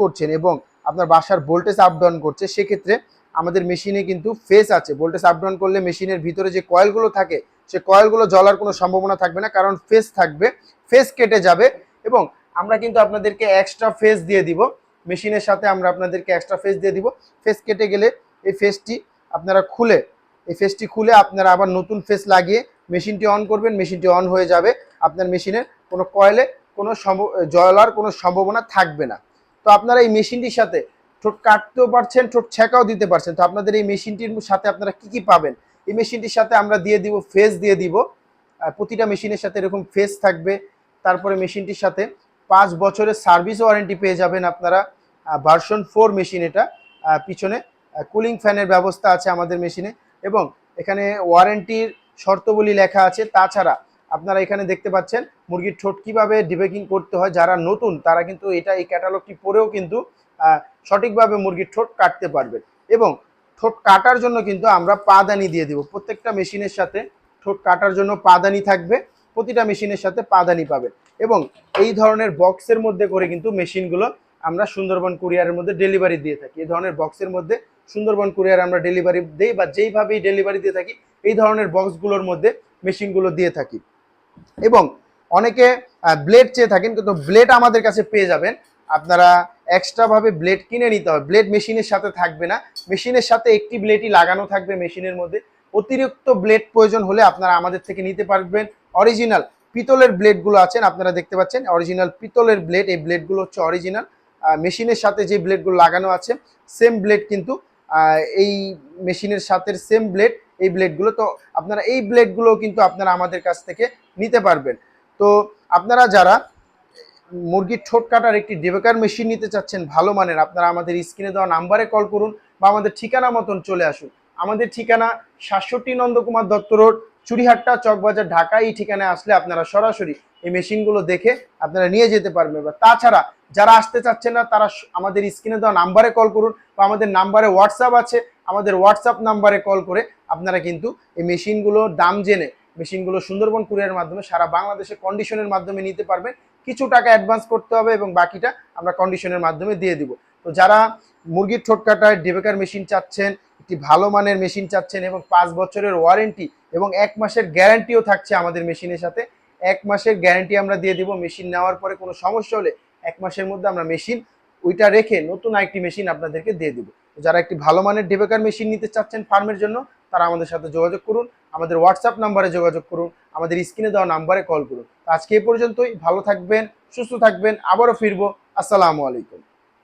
করছেন এবং আপনার বাসার ভোল্টেজ আপ ডাউন করছে, সেক্ষেত্রে আমাদের মেশিনে কিন্তু ফেস আছে। ভোল্টেজ আপ ডাউন করলে মেশিনের ভিতরে যে কয়েলগুলো থাকে, সে কয়েলগুলো জ্বলার কোনো সম্ভাবনা থাকবে না, কারণ ফেস থাকবে ফেস কেটে যাবে এবং আমরা কিন্তু আপনাদেরকে এক্সট্রা ফেস দিয়ে দিব। মেশিনের সাথে আমরা আপনাদেরকে এক্সট্রা ফেস দিয়ে দিব। ফেস কেটে গেলে এই ফেসটি আপনারা খুলে, এই ফেসটি খুলে আপনারা আবার নতুন ফেস লাগিয়ে মেশিনটি অন করবেন মেশিনটি অন হয়ে যাবে। আপনার মেশিনের কোনো কয়েলে কোনো সম্ভ- জ্বলার কোনো সম্ভাবনা থাকবে না। তো আপনারা এই মেশিনটির সাথে ঠোঁট কাটতেও পারছেন, ঠোঁট ছেঁকাও দিতে পারছেন। তো আপনাদের এই মেশিনটির সাথে আপনারা কি কি পাবেন? এই মেশিনটির সাথে আমরা দিয়ে দিব, ফেস দিয়ে দিব। প্রতিটা মেশিনের সাথে এরকম ফেস থাকবে। তারপরে মেশিনটির সাথে পাঁচ বছরের সার্ভিস ওয়ারেন্টি পেয়ে যাবেন আপনারা। ভার্সন ফোর মেশিন এটা। পিছনে কুলিং ফ্যানের ব্যবস্থা আছে আমাদের মেশিনে। এবং এখানে ওয়ারেন্টির শর্তবলী লেখা আছে। তাছাড়া আপনারা এখানে দেখতে পাচ্ছেন মুরগির ঠোঁট কীভাবে ডিবেকিং করতে হয়, যারা নতুন, তারা কিন্তু এটা এই ক্যাটালগটি পরেও কিন্তু সঠিকভাবে মুরগির ঠোঁট কাটতে পারবেন এবং ঠোঁট কাটার জন্য কিন্তু আমরা পাদানি দিয়ে দিব। প্রত্যেকটা মেশিনের সাথে ঠোঁট কাটার জন্য পাদানি থাকবে, প্রতিটা মেশিনের সাথে পাদানি পাবেন এবং এই ধরনের বক্সের মধ্যে করে কিন্তু মেশিনগুলো আমরা সুন্দরবন কুরিয়ারের মধ্যে ডেলিভারি দিয়ে থাকি। এই ধরনের বক্সের মধ্যে সুন্দরবন কুরিয়ার আমরা ডেলিভারি দেই বা যেইভাবেই ডেলিভারি দিয়ে থাকি, এই ধরনের বক্সগুলোর মধ্যে মেশিনগুলো দিয়ে থাকি। এবং অনেকে ব্লেড চেয়ে থাকেন, কিন্তু ব্লেড আমাদের কাছে পেয়ে যাবেন। আপনারা এক্সট্রাভাবে ব্লেড কিনে নিতে হবে। ব্লেড মেশিনের সাথে থাকবে না। মেশিনের সাথে একটি ব্লেডই লাগানো থাকবে মেশিনের মধ্যে। অতিরিক্ত ব্লেড প্রয়োজন হলে আপনারা আমাদের থেকে নিতে পারবেন। অরিজিনাল পিতলের ব্লেডগুলো আছেন, আপনারা দেখতে পাচ্ছেন। অরিজিনাল পিতলের ব্লেড এই ব্লেডগুলো হচ্ছে অরিজিনাল মেশিনের সাথে যে ব্লেডগুলো লাগানো আছে সেম ব্লেড কিন্তু এই মেশিনের সাথে সেম ব্লেড এই ব্লেডগুলো তো আপনারা এই ব্লেডগুলো কিন্তু আপনারা আমাদের কাছ থেকে নিতে পারবেন। তো আপনারা যারা মুরগির ঠোঁট কাটার একটি ডেবেকার মেশিন নিতে চাচ্ছেন, ভালো মানের, আপনারা আমাদের স্ক্রিনে দেওয়া নাম্বারে কল করুন বা আমাদের ঠিকানা মতন চলে আসুন। আমাদের ঠিকানা সাতষট্টি নন্দকুমার দত্ত রোড চুরিহাট্টা চকবাজার, ঢাকা, এই ঠিকানায় আসলে আপনারা সরাসরি এই মেশিনগুলো দেখে আপনারা নিয়ে যেতে পারবেন। বা তাছাড়া যারা আসতে চাচ্ছেন না, তারা আমাদের স্ক্রিনে দেওয়া নাম্বারে কল করুন বা আমাদের নাম্বারে হোয়াটসঅ্যাপ আছে, আমাদের হোয়াটসঅ্যাপ নাম্বারে কল করে আপনারা কিন্তু এই মেশিনগুলোর দাম জেনে মেশিনগুলো সুন্দরবন কুরিয়ারের মাধ্যমে সারা বাংলাদেশে কন্ডিশনের মাধ্যমে নিতে পারবেন। কিছু টাকা অ্যাডভান্স করতে হবে এবং বাকিটা আমরা কন্ডিশনের মাধ্যমে দিয়ে দিব। তো যারা মুরগির ঠোঁট কাটায় ডেবেকার মেশিন চাচ্ছেন, একটি ভালো মানের মেশিন চাচ্ছেন এবং পাঁচ বছরের ওয়ারেন্টি এবং এক মাসের গ্যারান্টিও থাকছে আমাদের মেশিনের সাথে, এক মাসের গ্যারান্টি আমরা দিয়ে দিব। মেশিন নেওয়ার পরে কোনো সমস্যা হলে এক মাসের মধ্যে আমরা মেশিন ওইটা রেখে নতুন আরেকটি মেশিন আপনাদেরকে দিয়ে দিব। যারা একটি ভালো মানের ডেবেকার মেশিন নিতে চাচ্ছেন ফার্মের জন্য, তারা আমাদের সাথে যোগাযোগ করুন, আমাদের হোয়াটসঅ্যাপ নাম্বারে যোগাযোগ করুন, আমাদের স্ক্রিনে দেওয়া নাম্বারে কল করুন। আজকে এ পর্যন্তই, ভালো থাকবেন, সুস্থ থাকবেন, আবারও ফিরবো, আসসালামু আলাইকুম।